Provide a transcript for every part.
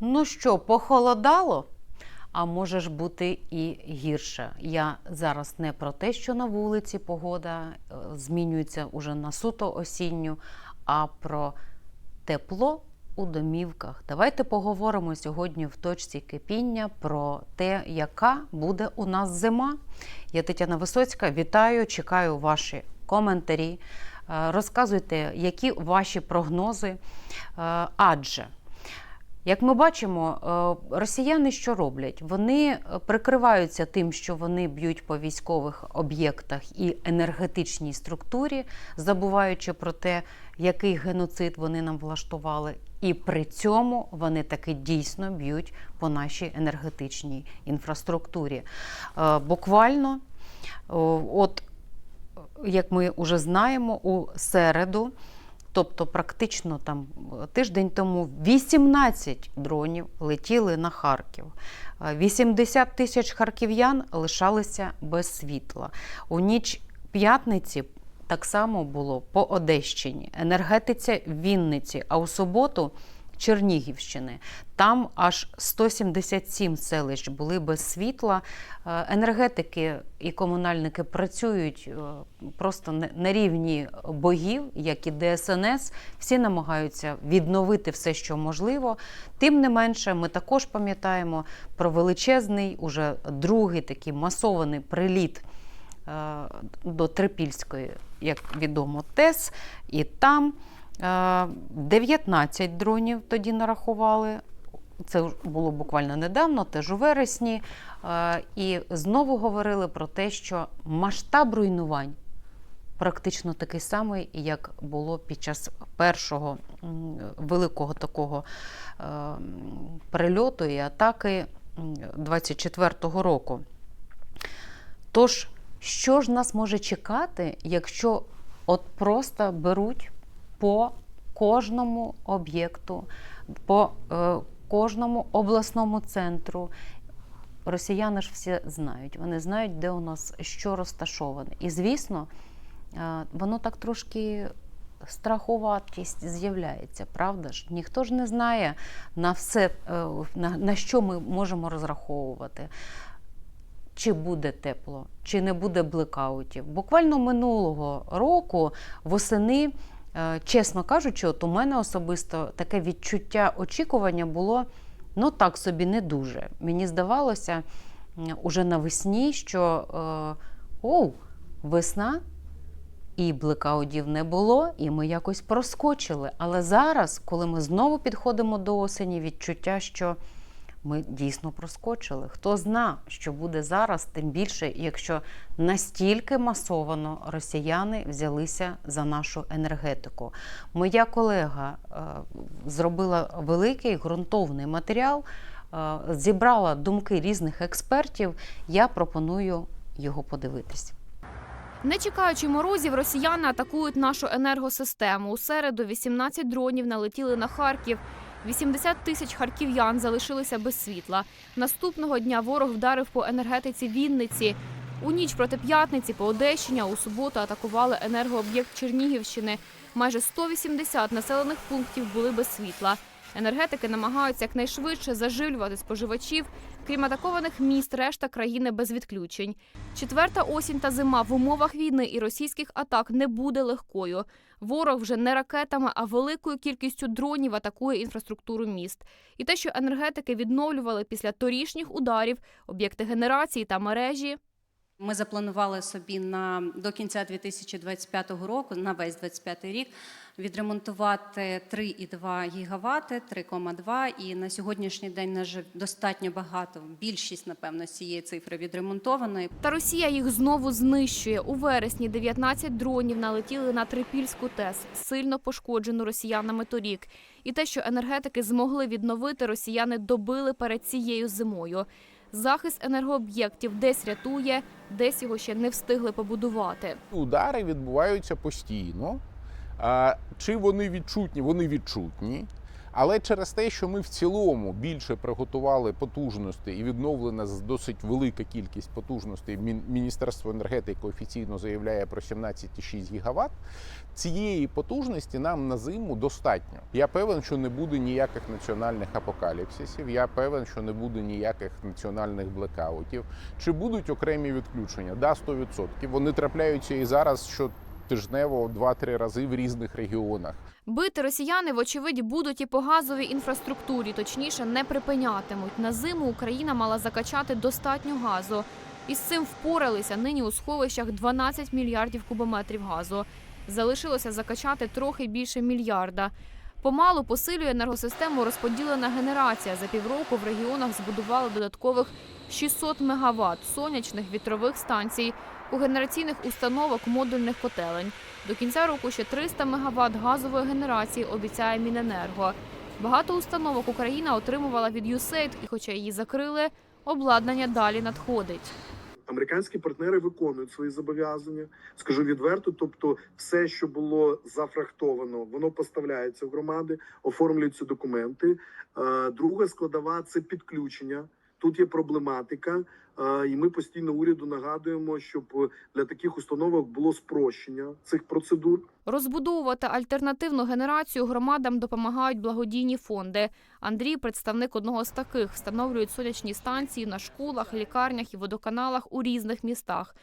Ну що, похолодало? А може ж бути і гірше. Я зараз не про те, що на вулиці погода е, змінюється уже на суто осінню, а про тепло у домівках. Давайте поговоримо сьогодні в точці кипіння про те, яка буде у нас зима. Я Тетяна Висоцька. Вітаю, чекаю ваші коментарі. Е, Розказуйте, які ваші прогнози. Е, Адже як ми бачимо, е, росіяни що роблять? Вони е, прикриваються тим, що вони б'ють по військових об'єктах і енергетичній структурі, забуваючи про те, який геноцид вони нам влаштували. І при цьому вони таки дійсно б'ють по нашій енергетичній інфраструктурі. Е, Буквально, от як ми вже знаємо, у середу Тобто, практично там тиждень тому 18 дронів летіли на Харків. Е, 80 тисяч харків'ян лишалися без світла. У ніч п'ятниці так само було по Одещині, енергетиця Вінниці, а у суботу Чернігівщини. Там аж 177 селищ були без світла. Е, Енергетики і комунальники працюють е, просто на рівні богів, як і ДСНС. Всі намагаються відновити все, що можливо. Тим не менше, ми також пам'ятаємо про величезний, уже другий такий масований приліт е, до Трипільської, як відомо, ТЕС, і там 19 дронів тоді нарахували. Це було буквально недавно, теж у вересні. Е, І знову говорили про те, що масштаб руйнувань практично такий самий, як було під час першого великого такого е, прильоту і атаки 24-го року. Тож, що ж нас може чекати, якщо от просто беруть по кожному об'єкту, по е, кожному обласному центру? Росіяни ж всі знають, вони знають, де у нас що розташоване. І звісно, е, воно так трошки страхуватість з'являється, правда ж? Ніхто ж не знає на все, е, на, на що ми можемо розраховувати чи буде тепло, чи не буде блекаутів. Буквально минулого року восени, чесно кажучи, от у мене особисто таке відчуття очікування було ну так собі не дуже. Мені здавалося уже навесні, що е, оу, весна. І блекаудів не було, і ми якось проскочили. Але зараз, коли ми знову підходимо до осені, відчуття, що ми дійсно проскочили. Хто зна, що буде зараз, тим більше, якщо настільки масовано росіяни взялися за нашу енергетику. Моя колега е, зробила великий ґрунтовний матеріал, е, зібрала думки різних експертів. Я пропоную його подивитись. Не чекаючи морозів, росіяни атакують нашу енергосистему. У середу 18 дронів налетіли на Харків. 80 тисяч харків'ян залишилися без світла. Наступного дня ворог вдарив по енергетиці Вінниці. У ніч проти п'ятниці по Одещині, у суботу атакували енергооб'єкт Чернігівщини. Майже 180 населених пунктів були без світла. Енергетики намагаються якнайшвидше заживлювати споживачів. Крім атакованих міст, решта країни без відключень. Четверта осінь та зима в умовах війни і російських атак не буде легкою. Ворог вже не ракетами, а великою кількістю дронів атакує інфраструктуру міст. І те, що енергетики відновлювали після торішніх ударів об'єкти генерації та мережі. Ми запланували собі на до кінця 2025 року, на весь 2025 рік, відремонтувати 3,2 гігавати, 3,2. І на сьогоднішній день нас вже достатньо багато. Більшість, напевно, цієї цифри відремонтованої. Та Росія їх знову знищує. У вересні 19 дронів налетіли на Трипільську ТЕС, сильно пошкоджену росіянами торік. І те, що енергетики змогли відновити, росіяни добили перед цією зимою. Захист енергооб'єктів десь рятує, десь його ще не встигли побудувати. Удари відбуваються постійно. Чи вони відчутні? Вони відчутні. Але через те, що ми в цілому більше приготували потужностей і відновлена досить велика кількість потужностей. Міністерство енергетики офіційно заявляє про 17,6 гігаватт. Цієї потужності нам на зиму достатньо. Я певен, що не буде ніяких національних апокаліпсисів. Я певен, що не буде ніяких національних блекаутів. Чи будуть окремі відключення? Да, 100%. Вони трапляються і зараз щотижнево 2-3 рази в різних регіонах. Бити росіяни, вочевидь, будуть і по газовій інфраструктурі, точніше, не припинятимуть. На зиму Україна мала закачати достатньо газу. І з цим впоралися нині у сховищах 12 мільярдів кубометрів газу. Залишилося закачати трохи більше мільярда. Помалу посилює енергосистему розподілена генерація. За півроку в регіонах збудували додаткових 600 мегаватт сонячних вітрових станцій, когенераційних установок модульних котелень. До кінця року ще 300 мегаватт газової генерації обіцяє Міненерго. Багато установок Україна отримувала від USAID, і хоча її закрили, обладнання далі надходить. Американські партнери виконують свої зобов'язання. Скажу відверто, тобто, все, що було зафрахтовано, воно поставляється в громади, оформлюються документи. Е, Друга складова це підключення. Тут є проблематика, і ми постійно уряду нагадуємо, щоб для таких установок було спрощення цих процедур. Розбудовувати альтернативну генерацію громадам допомагають благодійні фонди. Андрій, представник одного з таких, встановлюють сонячні станції на школах, лікарнях і водоканалах у різних містах.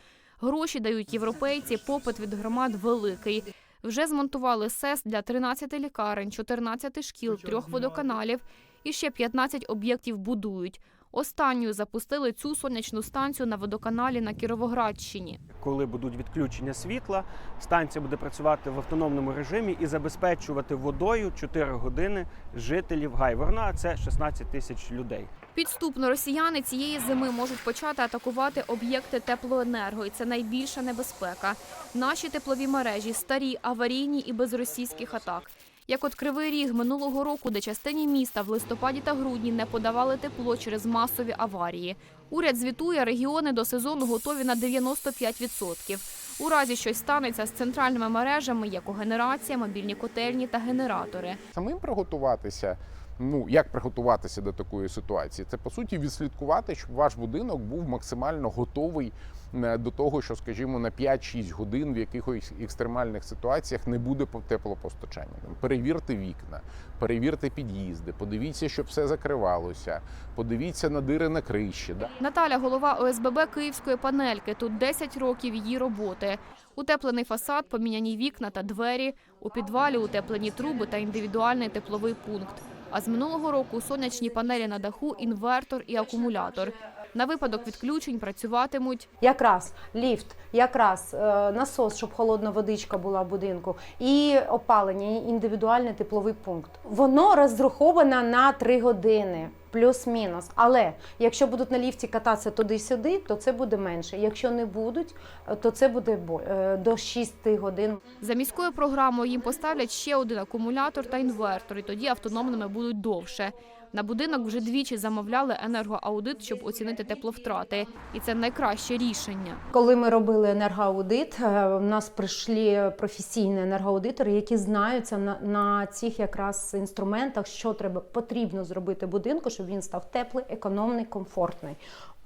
Гроші дають європейці, попит від громад великий. Вже змонтували СЕС для 13 лікарень, 14 шкіл, трьох водоканалів і ще 15 об'єктів будують. Останньою запустили цю сонячну станцію на водоканалі на Кіровоградщині. коли будуть відключення світла, станція буде працювати в автономному режимі і забезпечувати водою 4 години жителів Гайворна. Це 16 тисяч людей. Підступно росіяни цієї зими можуть почати атакувати об'єкти теплоенерго, і це найбільша небезпека. Наші теплові мережі старі, аварійні і без російських атак. Як от Кривий Ріг минулого року, де частині міста в листопаді та грудні не подавали тепло через масові аварії. Уряд звітує, регіони до сезону готові на 95%. У разі щось станеться з центральними мережами, як генерація, мобільні котельні та генератори. Самим приготуватися. Ну, як приготуватися до такої ситуації? Це по суті відслідкувати, щоб ваш будинок був максимально готовий е, до того, що, скажімо, на 5-6 годин в якихось екстремальних ситуаціях не буде теплопостачання. Перевірте вікна, перевірте під'їзди, подивіться, щоб все закривалося, подивіться на дири на криші. Да? Наталя голова ОСББ Київської панельки. Тут 10 років її роботи. Утеплений фасад, поміняні вікна та двері. У підвалі утеплені труби та індивідуальний тепловий пункт. А з минулого року сонячні панелі на даху, інвертор і акумулятор. На випадок відключень працюватимуть Якраз ліфт, якраз е, насос, щоб холодна водичка була в будинку, і опалення, індивідуальний тепловий пункт. Воно розраховано на три години. Плюс-мінус. Але якщо будуть на ліфті кататися туди-сюди, то це буде менше. Якщо не будуть, то це буде е, до 6 годин. За міською програмою їм поставлять ще один акумулятор та інвертор, і тоді автономними будуть довше. На будинок вже двічі замовляли енергоаудит, щоб оцінити тепловтрати, і це найкраще рішення. Коли ми робили енергоаудит, в у нас прийшли професійні енергоаудитори, які знаються на, на цих якраз інструментах, що треба потрібно зробити будинку, щоб він став теплий, економний, комфортний.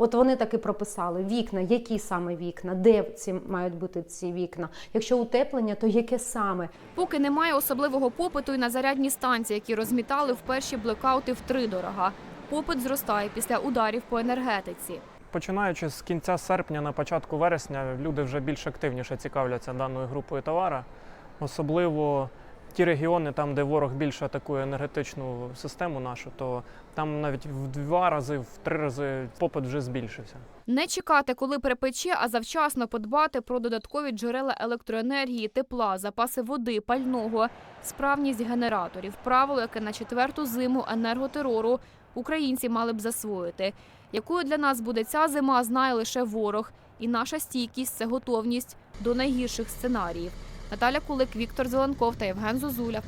От вони так і прописали вікна, які саме вікна, де ці мають бути ці вікна. Якщо утеплення, то яке саме? Поки немає особливого попиту і на зарядні станції, які розмітали в перші блекаути втридорога. Попит зростає після ударів по енергетиці. Починаючи з кінця серпня на початку вересня, люди вже більш активніше цікавляться даною групою товара, особливо ті регіони, там, де ворог більше атакує енергетичну систему нашу, то там навіть в два рази, в три рази попит вже збільшився. Не чекати, коли припече, а завчасно подбати про додаткові джерела електроенергії, тепла, запаси води, пального, справність генераторів. Правило, яке на четверту зиму енерготерору українці мали б засвоїти. Якою для нас буде ця зима, знає лише ворог. І наша стійкість це готовність до найгірших сценаріїв. Наталя Кулик, Віктор Зеленков та Євген Зозуля.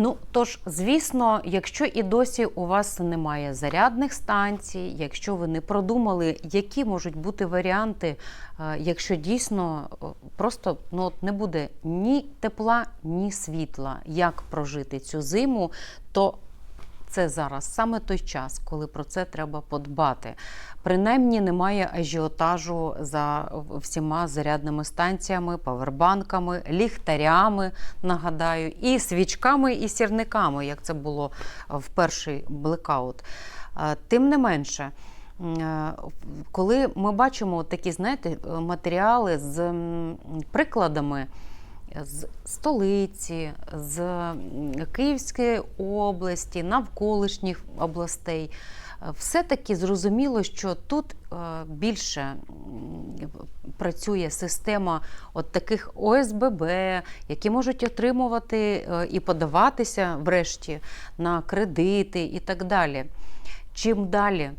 Ну тож, звісно, якщо і досі у вас немає зарядних станцій, якщо ви не продумали, які можуть бути варіанти, е, якщо дійсно е, просто ну, от не буде ні тепла, ні світла, як прожити цю зиму, то це зараз саме той час, коли про це треба подбати. Принаймні немає ажіотажу за всіма зарядними станціями, павербанками, ліхтарями, нагадаю, і свічками, і сірниками, як це було в перший блекаут. Е, Тим не менше, е, коли ми бачимо такі, знаєте, е, матеріали з прикладами з столиці, з Київської області, навколишніх областей. Е, Все-таки зрозуміло, що тут е, більше працює система от таких ОСББ, які можуть отримувати е, і подаватися врешті на кредити і так далі. Чим далі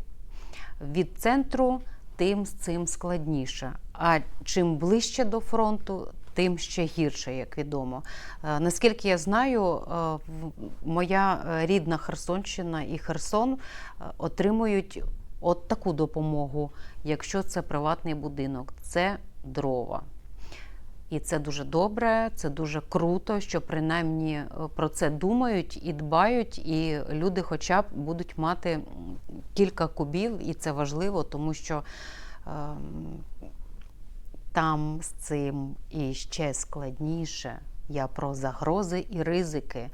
від центру, тим з цим складніше. А чим ближче до фронту, тим ще гірше, як відомо. Е, Наскільки я знаю, е, моя е, рідна Херсонщина і Херсон отримують от таку допомогу, якщо це приватний будинок, це дрова. І це дуже добре, це дуже круто, що принаймні про це думають і дбають, і люди хоча б будуть мати кілька кубів, і це важливо, тому що ем, там з цим і ще складніше. Я про загрози і ризики.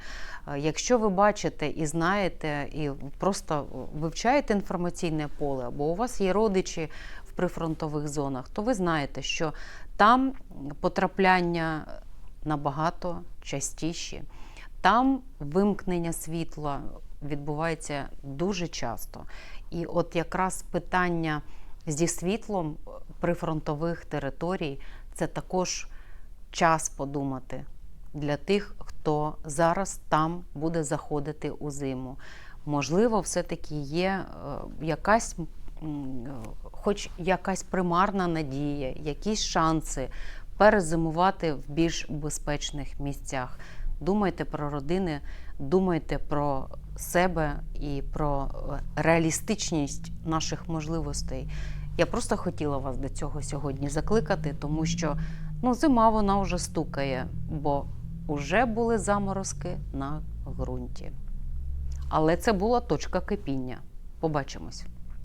Е, Якщо ви бачите і знаєте, і просто вивчаєте інформаційне поле, або у вас є родичі в прифронтових зонах, то ви знаєте, що там потрапляння набагато частіші. Там вимкнення світла відбувається дуже часто. І от якраз питання зі світлом прифронтових територій це також час подумати для тих, хто зараз там буде заходити у зиму. Можливо, все-таки є е, якась, е, хоч якась примарна надія, якісь шанси перезимувати в більш безпечних місцях. Думайте про родини, думайте про себе і про е, реалістичність наших можливостей. Я просто хотіла вас до цього сьогодні закликати, тому що ну, зима вона вже стукає, бо вже були заморозки на ґрунті. Але це була точка кипіння. Побачимось.